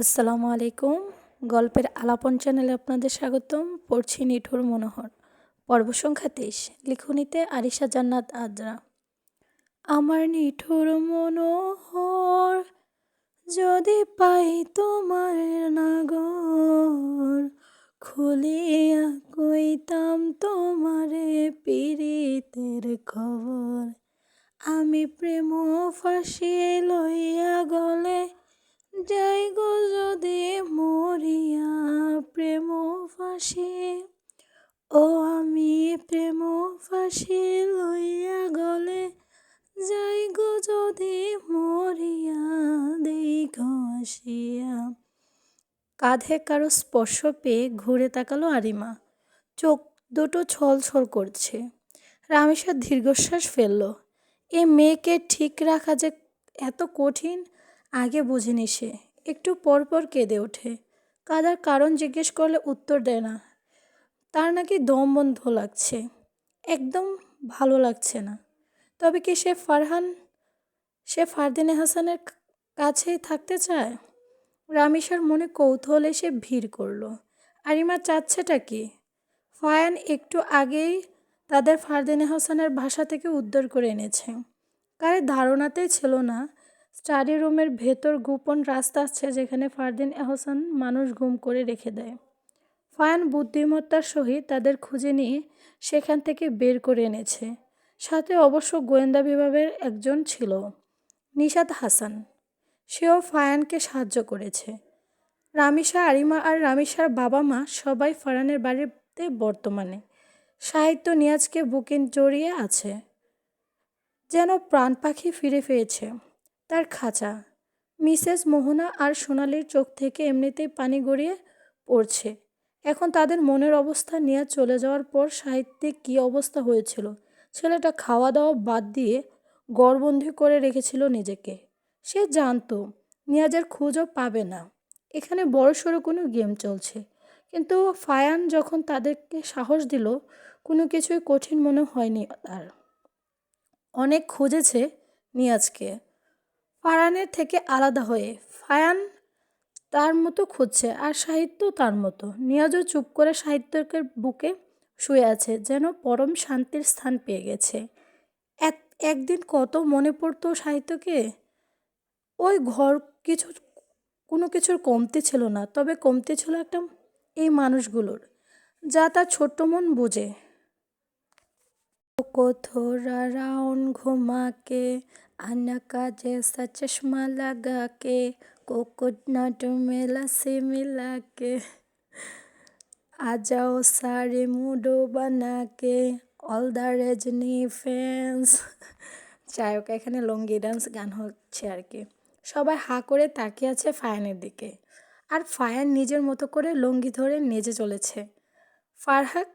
আসসালামু আলাইকুম। গল্পের আলাপন চ্যানেলে আপনাদের স্বাগতম। পড়ছি নিঠুর মনোহর। পর্ব সংখ্যা তেইশ। লিখুনিতে আরিশা জান্নাত আজরা। আমার নিঠুর মনোহর যদি পাই তোমার নাগর, খুলিয়া কইতাম তোমারে পীড়িতের খবর। আমি প্রেম ফাঁসি লইয়া গলে যাই গো যদি মরিয়া প্রেম ফাঁসে, ও আমি প্রেম ফাঁসি লইয়া গলে, যাই গো যদি মরিয়া দেখ আসিয়া। কাঁধে কারও স্পর্শ পেয়ে ঘুরে তাকালো আরিমা। চোখ দুটো ছলছল করছে। রামেশ্বর দীর্ঘশ্বাস ফেলল। এ মেয়েকে ঠিক রাখা যে এত কঠিন আগে বুঝিনি সে। একটু পরপর কেঁদে ওঠে। কাদার কারণ জিজ্ঞেস করলে উত্তর দেয় না। তার নাকি দম বন্ধ লাগছে। একদম ভালো লাগছে না। তবে কি সে ফারহান, সে ফারদিনে হাসানের কাছেই থাকতে চায়? রামিসার মনে কৌতূহল এসে ভিড় করল। আরিমা চাচ্ছেটা কি? ফায়ান একটু আগেই তাদের ফারদিনে হাসানের ভাষা থেকে উদ্ধার করে এনেছে। কারে ধারণাতেই ছিল না স্টাডি রুমের ভেতর গোপন রাস্তা আছে যেখানে ফারদিন এহসান মানুষ গুম করে রেখে দেয়। ফায়ান বুদ্ধিমত্তার সহিত তাদের খুঁজে নিয়ে সেখান থেকে বের করে এনেছে। সাথে অবশ্য গোয়েন্দা বিভাগের একজন ছিল নিশাদ হাসান। সেও ফায়ানকে সাহায্য করেছে। রামিসা আরিমা আর রামিসার বাবা মা সবাই ফারানের বাড়িতে বর্তমানে। সাহিত্য নিয়াজকে বুকে জড়িয়ে আছে। যেন প্রাণ পাখি ফিরে পেয়েছে। তার খাঁচা। মিসেস মোহনা আর সোনালির চোখ থেকে এমনিতেই পানি গড়িয়ে পড়ছে। এখন তাদের মনের অবস্থা নিয়ে চলে যাওয়ার পর সাহিত্যে কী অবস্থা হয়েছিল, ছেলেটা খাওয়া দাওয়া বাদ দিয়ে গড়বন্দি করে রেখেছিল নিজেকে। সে জানতো, নিয়াজের খোঁজও পাবে না। এখানে বড়সড় কোনো গেম চলছে। কিন্তু ফায়ান যখন তাদেরকে সাহস দিল, কোনো কিছুই কঠিন মনে হয়নি তার। অনেক খুঁজেছে নিয়াজকে। ফারানের থেকে আলাদা হয়ে। ফায়ান তার মতো খুঁজছে আর সাহিত্য তার মতো। নিয়াজও চুপ করে সাহিত্যকের বুকে শুয়ে আছে যেন পরম শান্তির স্থান পেয়ে গেছে। এক, একদিন কত মনে পড়তো সাহিত্যকে? ওই ঘর কিছু, কোনো কিছুর কমতি ছিল না, তবে কমতি ছিল একটা এই মানুষগুলোর, যা তার ছোট্ট মন বোঝে। को थोड़ा राउंड घुमा के अनका जैसा चश्मा लगा के कोकोनट में लस्सी मिला के आ जाओ सारे मूडो बना के অল দ্য রেজনি ফ্যান্স যাই হোক এখানে লঙ্গি ডান্স গান হচ্ছে আর কি সবাই হা করে তাকিয়ে আছে ফায়ানের দিকে আর ফায়ান নিজের মতো করে লঙ্গি ধরে নেচে চলেছে ফারহাক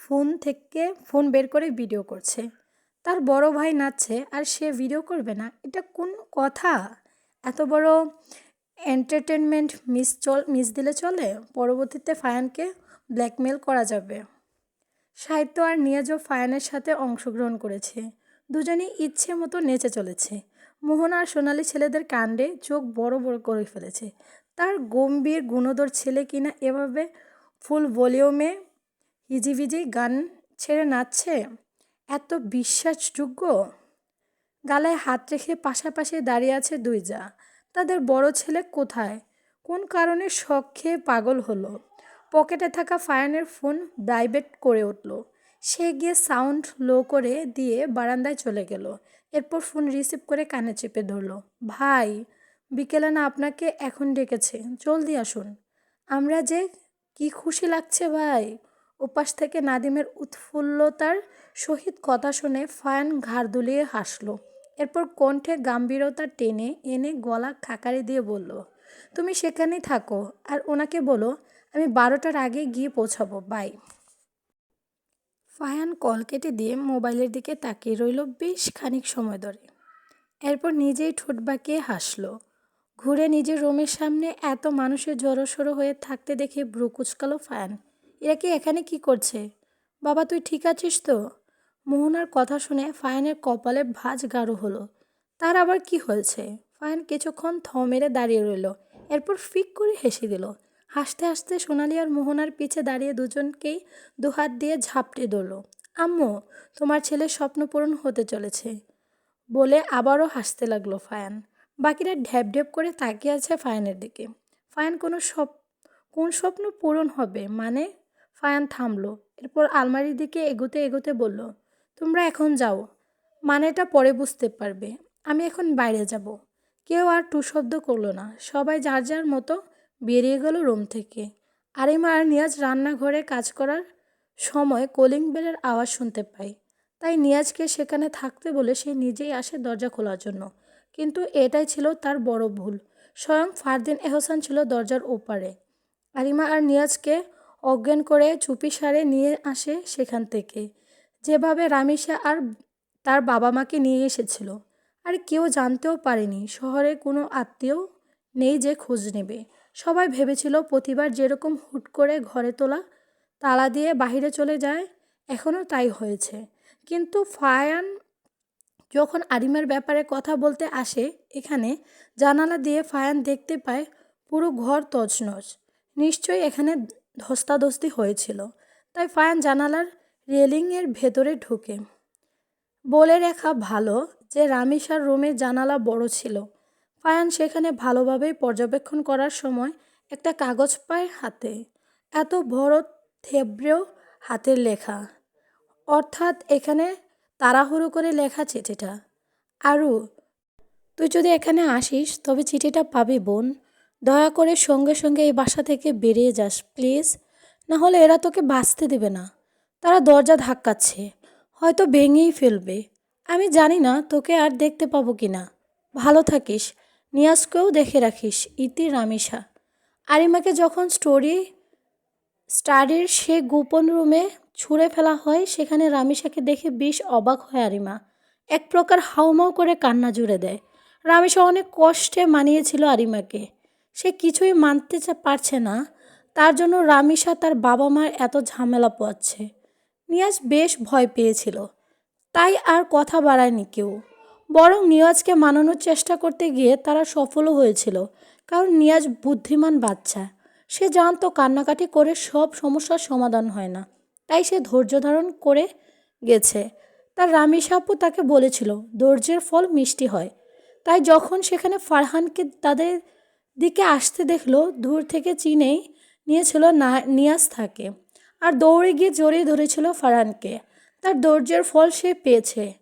ফোন থেকে ফোন বের করে ভিডিও করছে। তার বড় ভাই নাচছে আর সে ভিডিও করবে না। এটা কোন কথা? এত বড় এন্টারটেনমেন্ট মিস চল মিস দিলে চলে, পরবর্তীতে ফায়ানকে ব্ল্যাকমেল করা যাবে। সাহিত্য আর নিয়াজও ফায়ানের সাথে অংশগ্রহণ করেছে। দুজনেই ইচ্ছে মতো নেচে চলেছে। মোহন আর সোনালি ছেলেদের কাণ্ডে চোখ বড় বড় করে ফেলেছে। তার গম্ভীর গুণদর ছেলে কিনা এভাবে ফুল ভলিউমে হিজিবিজি গান ছেড়ে নাচছে? এত বিশ্বাসযোগ্য? গালায় হাত রেখে পাশাপাশি দাঁড়িয়ে আছে দুই যা তাদের বড় ছেলে কোথায়? কোন কারণে শখ খেয়ে পাগল হলো? পকেটে থাকা ফায়ানের ফোন ভাইব্রেট করে উঠল। সে গিয়ে সাউন্ড লো করে দিয়ে বারান্দায় চলে গেল। এরপর ফোন রিসিভ করে কানে চেপে ধরলো, ভাই, বিকেলে না আপনাকে এখন ডেকেছে, জলদি আসুন। আমরা যে কি খুশি লাগছে ভাই। ওপাশ থেকে নাদিমের উৎফুল্লতার সহিত কথা শুনে ফায়ান ঘাড় দুলিয়ে হাসল। এরপর কণ্ঠে গাম্ভীরতা টেনে এনে গলা খাকারি দিয়ে বলল, তুমি সেখানেই থাকো আর ওনাকে বলো, আমি বারোটার আগে গিয়ে পৌঁছাবো। বাই। ফায়ান কল কেটে দিয়ে মোবাইলের দিকে তাকিয়ে রইল বেশ খানিক সময় ধরে। এরপর নিজেই ঠোঁট বাঁকিয়ে হাসলো। ঘুরে নিজের রুমের সামনে এত মানুষের জড়োসড়ো হয়ে থাকতে দেখে ব্রু কুচকালো ফায়ান। এরা কি এখানে কি করছে? বাবা, তুই ঠিক আছিস তো? মোহনার কথা শুনে ফায়ানের কপালে ভাঁজ গাঢ় হলো। তার আবার কি হয়েছে? ফায়ান কিছুক্ষণ থ মেরে দাঁড়িয়ে রইল, এরপর ফিক করে হেসে দিল। হাসতে হাসতে সোনালি আর মোহনার পিছে দাঁড়িয়ে দুজনকেই দুহাত দিয়ে ঝাপটে ধরল। আম্মু, তোমার ছেলের স্বপ্ন পূরণ হতে চলেছে বলে আবারও হাসতে লাগল ফায়ান। বাকিরা ঢ্যাপ ঢ্যাপ করে তাকিয়ে আছে ফায়ানের দিকে। ফায়ান, কোনো স্বপ কোন স্বপ্ন পূরণ হবে মানে ফায়ান থামলো, এরপর আলমারির দিকে এগোতে এগোতে বলল, তোমরা এখন যাও। মানেটা পরে বুঝতে পারবে। আমি এখন বাইরে যাব। কেউ আর টু শব্দ করল না। সবাই যার যার মতো বেরিয়ে গেল রুম থেকে। আরিমা আর নিয়াজ রান্নাঘরে কাজ করার সময় কলিং বেলের আওয়াজ শুনতে পাই তাই নিয়াজকে সেখানে থাকতে বলে সে নিজেই আসে দরজা খোলার জন্য। কিন্তু এটাই ছিল তার বড় ভুল। স্বয়ং ফারদিন এহসান ছিল দরজার ওপারে। আরিমা আর নিয়াজকে অজ্ঞান করে চুপি সারে নিয়ে আসে সেখান থেকে। যেভাবে রামিসা আর তার বাবা মাকে নিয়ে এসেছিল, আর কেউ জানতেও পারেনি শহরে কোনো আত্মীয় নেই যে খোঁজ নেবে। সবাই ভেবেছিল প্রতিবার যেরকম হুট করে ঘরে তোলা তালা দিয়ে বাইরে চলে যায় এখনও তাই হয়েছে। কিন্তু ফায়ান যখন আরিমের ব্যাপারে কথা বলতে আসে, এখানে জানালা দিয়ে ফায়ান দেখতে পায় পুরো ঘর তছনছ। নিশ্চয়ই এখানে ধস্তাধস্তি হয়েছিল। তাই ফায়ান জানালার রেলিংয়ের ভেতরে ঢুকে। বলে রাখা ভালো যে রামিসার রুমের জানালা বড় ছিল। ফায়ান সেখানে ভালোভাবে পর্যবেক্ষণ করার সময় একটা কাগজ পায় হাতে, এত বড় থেব্রেও হাতের লেখা। অর্থাৎ এখানে তাড়াহুড়ো করে লেখা চিঠিটা। আরু, তুই যদি এখানে আসিস তবে চিঠিটা পাবি বোন। দয়া করে সঙ্গে সঙ্গে এই বাসা থেকে বেরিয়ে যাস, প্লিজ। না হলে এরা তোকে বাঁচতে দেবে না। তারা দরজা ধাক্কাচ্ছে, হয়তো ভেঙেই ফেলবে। আমি জানি না তোকে আর দেখতে পাবো কি না। ভালো থাকিস, নিয়াজকেও দেখে রাখিস, ইতি রামিসা আরিমাকে যখন স্টোরি স্টাডির সে গোপন রুমে ছুঁড়ে ফেলা হয়, সেখানে রামিসাকে দেখে বেশ অবাক হয় আরিমা। এক প্রকার হাউমাউ করে কান্না জুড়ে দেয়। রামিসা অনেক কষ্টে মানিয়েছিল আরিমাকে। সে কিছুই মানতে পারছে না। তার জন্য রামিসা তার বাবা মার এত ঝামেলা পোয়াচ্ছে। নিয়াজ বেশ ভয় পেয়েছিল। তাই আর কথা বাড়ায়নি কেউ। বরং নিয়াজকে মানানোর চেষ্টা করতে গিয়ে তারা সফলও হয়েছিল, কারণ নিয়াজ বুদ্ধিমান বাচ্চা। সে জানতো কান্নাকাটি করে সব সমস্যার সমাধান হয় না। তাই সে ধৈর্য ধারণ করে গেছে। তার রামিসাপু তাকে বলেছিল, ধৈর্যের ফল মিষ্টি হয়। তাই যখন সেখানে ফারহানকে তাদের দিকে আসতে দেখল দূর থেকে চিনেই নিয়েছিল না, নিয়াজ থাকে। আর দৌড়ে গিয়ে জড়িয়ে ধরেছিল ফারহানকে। তার ধৈর্যের ফল সে পেয়েছে।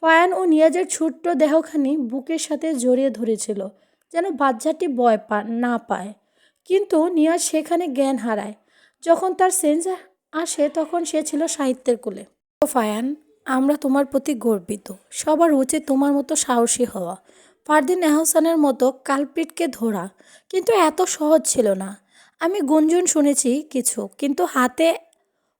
ফায়ান ও নিয়াজের ছোট্ট দেহখানি বুকের সাথে জড়িয়ে ধরেছিল, যেন বাচ্চাটি ভয় পা, না পায়। কিন্তু নিয়াজ সেখানে জ্ঞান হারায়। যখন তার সেন্স আসে, তখন সে ছিল সাহিত্যের কোলে। ও ফায়ান আমরা তোমার প্রতি গর্বিত। সবার উচিত তোমার মতো সাহসী হওয়া। ফারদিন এহসানের মতো কালপিটকে ধরা কিন্তু এত সহজ ছিল না। আমি গুঞ্জন শুনেছি কিছু, কিন্তু হাতে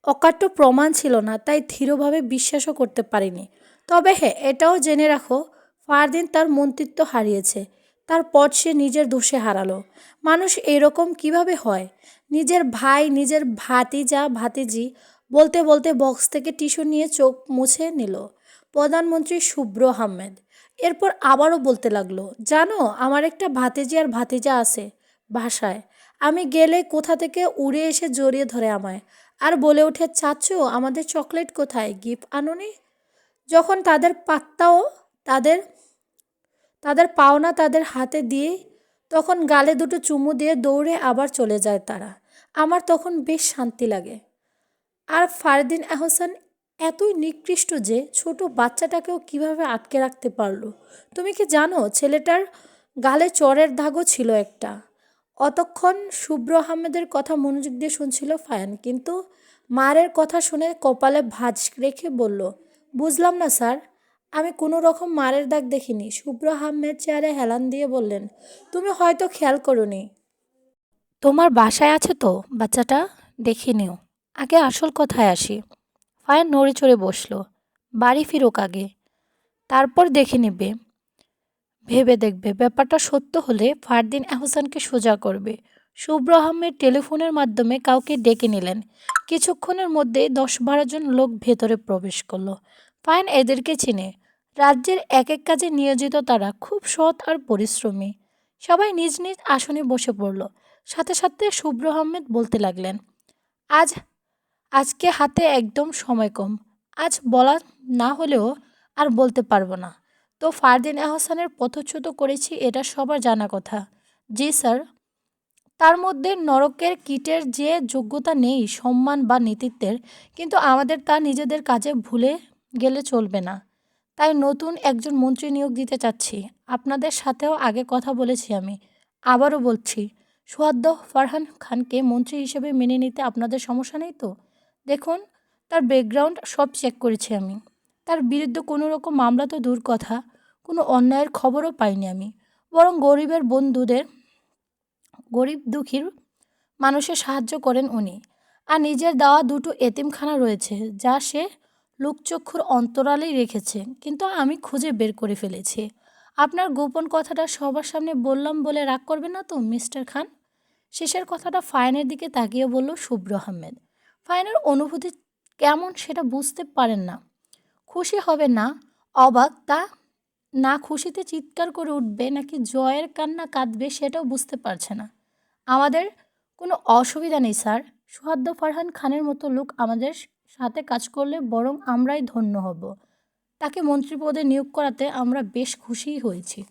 অকাট্য প্রমাণ ছিল না, তাই ধীরভাবে বিশ্বাসও করতে পারিনি। তবে হ্যাঁ এটাও জেনে রাখো ফারদিন তার মন্ত্রিত্ব হারিয়েছে। তার পথ সে নিজের দোষে হারালো। মানুষ এরকম কীভাবে হয়? নিজের ভাই, নিজের ভাতিজা, ভাতিজি বলতে বলতে বক্স থেকে টিস্যু নিয়ে চোখ মুছে নিল প্রধানমন্ত্রী শুভ্র আহমেদ। এরপর আবারও বলতে লাগল, জানো, আমার একটা ভাতিজি আর ভাতিজা আছে ভাষায় আমি গেলে কোথা থেকে উড়ে এসে জড়িয়ে ধরে আমায়। আর বলে ওঠে, চাচু, আমাদের চকলেট কোথায়? গিফট আনুনি? যখন তাদের পাত্তাও তাদের তাদের পাওনা তাদের হাতে দিয়ে তখন গালে দুটো চুমু দিয়ে দৌড়ে আবার চলে যায় তারা। আমার তখন বেশ শান্তি লাগে। আর ফারদিন আহসান এতই নিকৃষ্ট যে ছোট বাচ্চাটাকেও কীভাবে আটকে রাখতে পারল? তুমি কি জানো ছেলেটার গালে চরের দাগও ছিল একটা? অতক্ষণ শুভ্র আহমেদের কথা মনোযোগ দিয়ে শুনছিল ফায়ান, কিন্তু মারের কথা শুনে কপালে ভাঁজ রেখে বলল, বুঝলাম না স্যার, আমি কোনো রকম মারের দাগ দেখিনি। শুভ্র আহমেদ চেয়ারে হেলান দিয়ে বললেন, তুমি হয়তো খেয়াল করনি। তোমার বাসায় আছে তো বাচ্চাটা? দেখে নিও। আগে আসল কথায় আসি। ফায়ার নড়ে চড়ে বসল। বাড়ি ফিরুক আগে। তারপর দেখে নেবে। ভেবে দেখবে। ব্যাপারটা সত্য হলে ফারদিন আহসানকে সোজা করবে। শুভ্র টেলিফোনের মাধ্যমে কাউকে ডেকে নিলেন। কিছুক্ষণের মধ্যে দশ বারো জন লোক ভেতরে প্রবেশ করল। ফাইন এদেরকে চিনে। রাজ্যের এক এক কাজে নিয়োজিত তারা খুব সৎ আর পরিশ্রমী। সবাই নিজ নিজ আসনে বসে পড়ল। সাথে সাথে শুভ্র বলতে লাগলেন, আজ আজকে হাতে একদম সময় কম। আজ বলা না হলেও আর বলতে পারব না। তো ফারদিন আহসানের পথচ্যুত করেছি এটা সবার জানা কথা। জি স্যার। তার মধ্যে নরকের কিটের যে যোগ্যতা নেই, সম্মান বা নেতৃত্বের, কিন্তু আমাদের তা নিজেদের কাজে ভুলে গেলে চলবে না। তাই নতুন একজন মন্ত্রী নিয়োগ দিতে চাচ্ছি। আপনাদের সাথেও আগে কথা বলেছি আমি। আবারও বলছি সুয়াদ্দ ফারহান খানকে মন্ত্রী হিসেবে মেনে নিতে আপনাদের সমস্যা নেই তো? দেখুন, তার ব্যাকগ্রাউন্ড সব চেক করেছি আমি। তার বিরুদ্ধে কোনো রকম মামলা তো দূর কথা, কোনো অন্যায়ের খবরও পাইনি আমি। বরং গরিবের বন্ধুদের, গরিব দুঃখীর মানুষের সাহায্য করেন উনি। আর নিজের দেওয়া দুটো এতিমখানা রয়েছে, যা সে লোকচক্ষুর অন্তরালেই রেখেছে, কিন্তু আমি খুঁজে বের করে ফেলেছি। আপনার গোপন কথাটা সবার সামনে বললাম বলে রাগ করবেন না তো, মিস্টার খান? শেষের কথাটা ফাইনের দিকে তাকিয়ে বলল শুভ্র আহমেদ। ফাইনের অনুভূতি কেমন সেটা বুঝতে পারেন না। খুশি হবে না, অবাক, তা না খুশিতে চিৎকার করে উঠবে নাকি জয়ের কান্না কাঁদবে সেটাও বুঝতে পারছে না। আমাদের কোনো অসুবিধা নেই, স্যার। সুহাদ্দ ফারহান খানের মতো লোক আমাদের সাথে কাজ করলে বরং আমরাই ধন্য হব। তাকে মন্ত্রী পদে নিয়োগ করাতে আমরা বেশ খুশিই হয়েছি।